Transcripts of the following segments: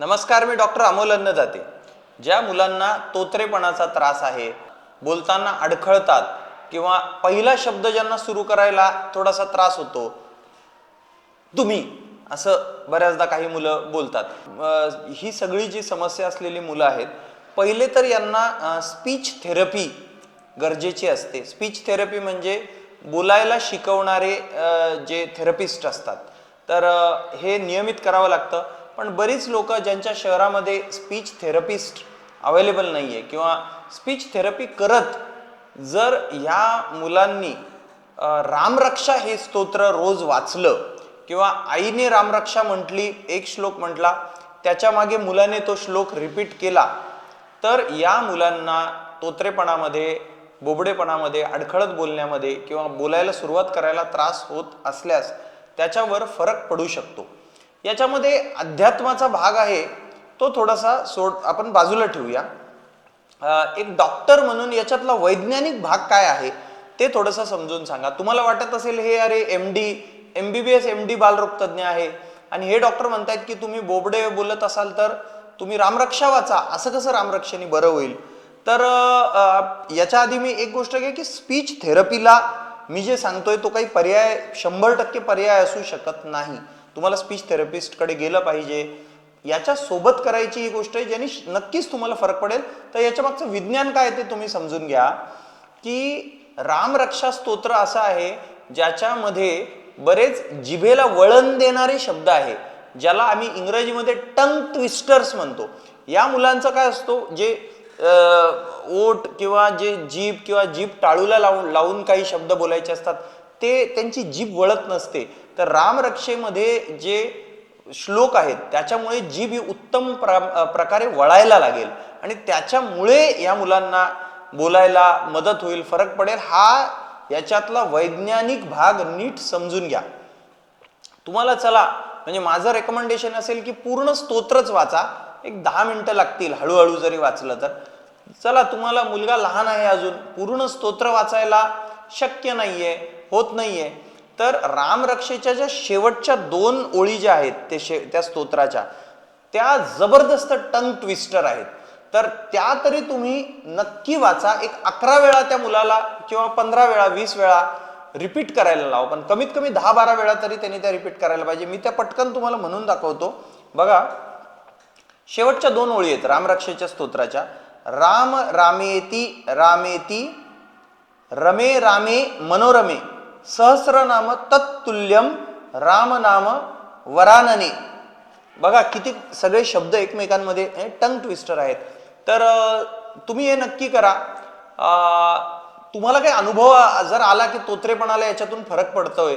नमस्कार मी डॉक्टर अमोल अन्न जाते ज्या मुलांना तोत्रेपणाचा त्रास आहे बोलताना अडखळतात किंवा पहिला शब्द ज्यांना सुरू करायला थोडासा त्रास होतो तुम्ही असं बऱ्याचदा काही मुलं बोलतात. ही सगळी जी समस्या असलेली मुलं आहेत पहिले तर यांना स्पीच थेरपी गरजेची असते. स्पीच थेरपी म्हणजे बोलायला शिकवणारे जे थेरपिस्ट असतात. तर हे नियमित करावं लागतं. पण बरीच लोक ज्यांच्या शहरामध्ये स्पीच थेरपिस्ट अवेलेबल नाही आहे किंवा स्पीच थेरपी करत जर ह्या मुलांनी रामरक्षा हे स्तोत्र रोज वाचलं किंवा आईने रामरक्षा म्हटली एक श्लोक म्हटला त्याच्यामागे मुलाने तो श्लोक रिपीट केला तर या मुलांना तोत्रेपणामध्ये बोबडेपणामध्ये अडखळत बोलण्यामध्ये किंवा बोलायला सुरुवात करायला त्रास होत असल्यास त्याच्यावर फरक पडू शकतो. याच्यामध्ये अध्यात्माचा भाग आहे तो थोडासा सोड आपण बाजूला ठेवूया. एक डॉक्टर म्हणून याच्यातला वैज्ञानिक भाग काय आहे ते थोडंसं समजून सांगा. तुम्हाला वाटत असेल हे अरे M D M B B S M D बालरोगतज्ञ आहे आणि हे डॉक्टर म्हणतायत की तुम्ही बोबडे बोलत असाल तर तुम्ही रामरक्षा वाचा असं कसं रामरक्षाने बरं होईल? तर याच्या आधी मी एक गोष्ट घे की स्पीच थेरपीला मी जे सांगतोय तो काही पर्याय शंभर टक्के पर्याय असू शकत नाही. तुम्हाला स्पीच थेरपिस्टकडे गेलं पाहिजे. याच्या सोबत करायची ही गोष्ट आहे ज्यांनी नक्कीच तुम्हाला फरक पडेल. तर याच्या मागचं विज्ञान काय ते तुम्ही समजून घ्या. की रामरक्षा स्तोत्र असं आहे ज्याच्यामध्ये बरेच जिभेला वळण देणारे शब्द आहे ज्याला आम्ही इंग्रजीमध्ये टंग ट्विस्टर्स म्हणतो. या मुलांचं काय असतो जे ओट किंवा जे जीभ किंवा जीभ टाळूला लावून लावून काही शब्द बोलायचे असतात ते त्यांची जीभ वळत नसते. तर रामरक्षेमध्ये जे श्लोक आहेत त्याच्यामुळे जीभ ही उत्तम प्र प्रकारे वळायला लागेल. आणि त्याच्यामुळे या मुलांना बोलायला मदत होईल फरक पडेल. हा याच्यातला वैज्ञानिक भाग नीट समजून घ्या. तुम्हाला चला म्हणजे माझं रेकमेंडेशन असेल की पूर्ण स्तोत्रच वाचा. एक दहा मिनिटं लागतील हळूहळू जरी वाचलं तर. चला तुम्हाला मुलगा लहान आहे अजून. पूर्ण स्तोत्र वाचायला शक्य नाहीये. होत नाहीये. तर रामरक्षेच्या ज्या शेवटच्या दोन ओळी ज्या आहेत ते शे त्या स्तोत्राच्या त्या जबरदस्त टंग ट्विस्टर आहेत. तर त्या तरी तुम्ही नक्की वाचा. एक अकरा वेळा त्या मुलाला किंवा पंधरा वेळा वीस वेळा रिपीट करायला लावा. पण कमीत कमी दहा बारा वेळा तरी त्यांनी त्या रिपीट करायला पाहिजे. मी त्या पटकन तुम्हाला म्हणून दाखवतो. बघा शेवटच्या दोन ओळी आहेत रामरक्षेच्या स्तोत्राच्या. राम रामेती रामेती रमे रामे मनोरमे. सहस्रनाम तत्तुल्यम रामनाम वरानने. बघा किती सगळे शब्द एकमेकांमध्ये टंग ट्विस्टर आहेत. तर तुम्ही हे नक्की करा. तुम्हाला काही अनुभव जर आला की तोत्रेपणाला याच्यातून फरक पडतोय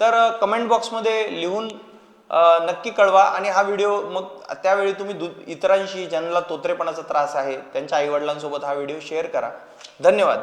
तर कमेंट बॉक्समध्ये लिहून नक्की कळवा. आणि हा व्हिडिओ मग त्यावेळी तुम्ही दु इतरांशी ज्यांना तोत्रेपणाचा त्रास आहे त्यांच्या आईवडिलांसोबत हा व्हिडिओ शेअर करा. धन्यवाद.